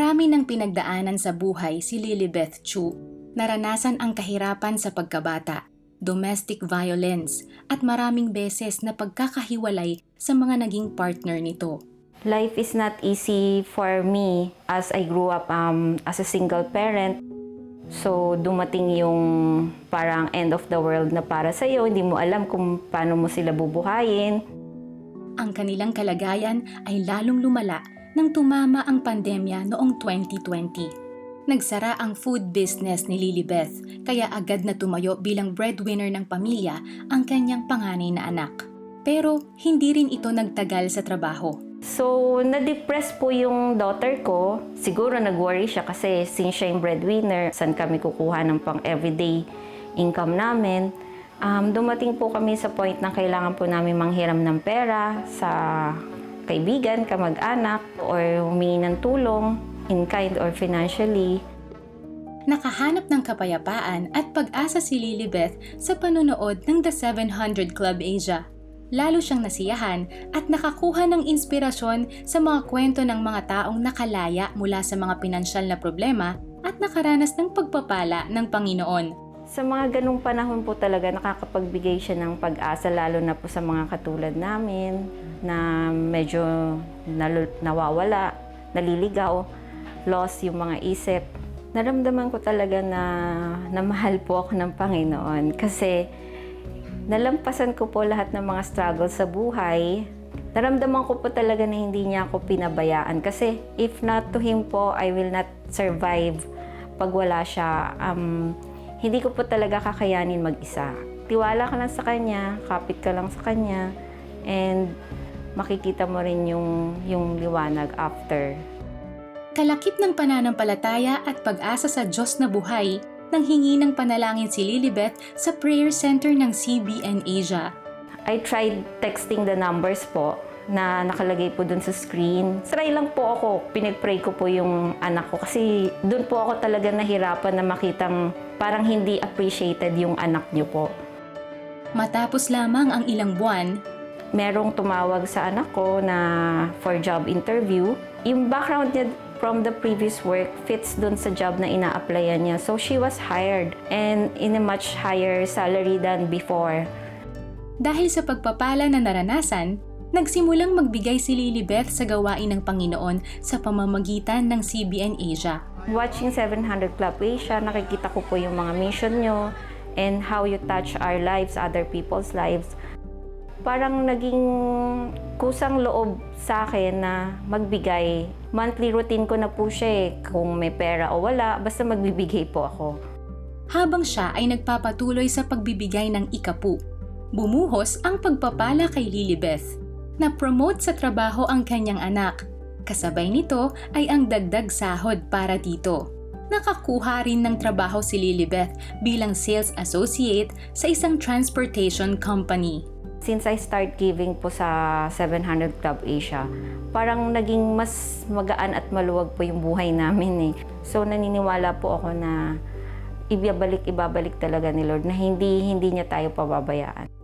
Marami ng pinagdaanan sa buhay si Lilibeth Chu. Naranasan ang kahirapan sa pagkabata, domestic violence, at maraming beses na pagkakahiwalay sa mga naging partner nito. Life is not easy for me as I grew up um, as a single parent. So, dumating yung parang end of the world na para sa'yo. Hindi mo alam kung paano mo sila bubuhayin. Ang kanilang kalagayan ay lalong lumala nang tumama ang pandemya noong 2020. Nagsara ang food business ni Lilibeth kaya agad na tumayo bilang breadwinner ng pamilya ang kanyang panganay na anak. Pero hindi rin ito nagtagal sa trabaho. So, na-depress po yung daughter ko. Siguro nag-worry siya kasi since siya yung breadwinner, saan kami kukuha ng pang everyday income namin. Um, dumating po kami sa point na kailangan po namin manghiram ng pera sa kaibigan, kamag-anak, or humingi ng tulong in kind or financially. Nakahanap ng kapayapaan at pag-asa si Lilibeth sa panonood ng The 700 Club Asia. Lalo siyang nasiyahan at nakakuha ng inspirasyon sa mga kwento ng mga taong nakalaya mula sa mga pinansyal na problema at nakaranas ng pagpapala ng Panginoon. Sa mga ganong panahon po talaga nakakapagbigay siya ng pag-asa lalo na po sa mga katulad namin na medyo nawawala, naliligaw, lost yung mga isip. Naramdaman ko talaga na, na mahal po ako ng Panginoon kasi nalampasan ko po lahat ng mga struggles sa buhay. Naramdaman ko po talaga na hindi niya ako pinabayaan kasi if not to Him po, I will not survive pag wala siya. Um, hindi ko po talaga kakayanin mag-isa. Tiwala ka lang sa Kanya, kapit ka lang sa Kanya, and makikita mo rin yung, yung liwanag after. Kalakip ng pananampalataya at pag-asa sa Diyos na buhay nang hingi ng panalangin si Lilibeth sa prayer center ng CBN Asia. I tried texting the numbers po na nakalagay po dun sa screen. Try lang po ako, pinag-pray ko po yung anak ko kasi dun po ako talaga nahirapan na makitang parang hindi appreciated yung anak niyo po. Matapos lamang ang ilang buwan, merong tumawag sa anak ko na for job interview. Yung background niya from the previous work fits dun sa job na ina-applyan niya. So she was hired and in a much higher salary than before. dahil sa pagpapala na naranasan, nagsimulang magbigay si Lilibeth sa gawain ng Panginoon sa pamamagitan ng CBN Asia. Watching 700 Club Asia, nakikita ko po yung mga mission nyo and how you touch our lives, other people's lives. Parang naging kusang loob sa akin na magbigay. Monthly routine ko na po siya eh. Kung may pera o wala, basta magbibigay po ako. Habang siya ay nagpapatuloy sa pagbibigay ng ikapu, bumuhos ang pagpapala kay Lilibeth. Na-promote sa trabaho ang kanyang anak. Kasabay nito ay ang dagdag sahod para dito. Nakakuha rin ng trabaho si Lilibeth bilang sales associate sa isang transportation company. Since I start giving po sa 700 Club Asia, parang naging mas magaan at maluwag po yung buhay namin eh. So naniniwala po ako na ibabalik ibabalik talaga ni Lord na hindi hindi niya tayo pababayaan.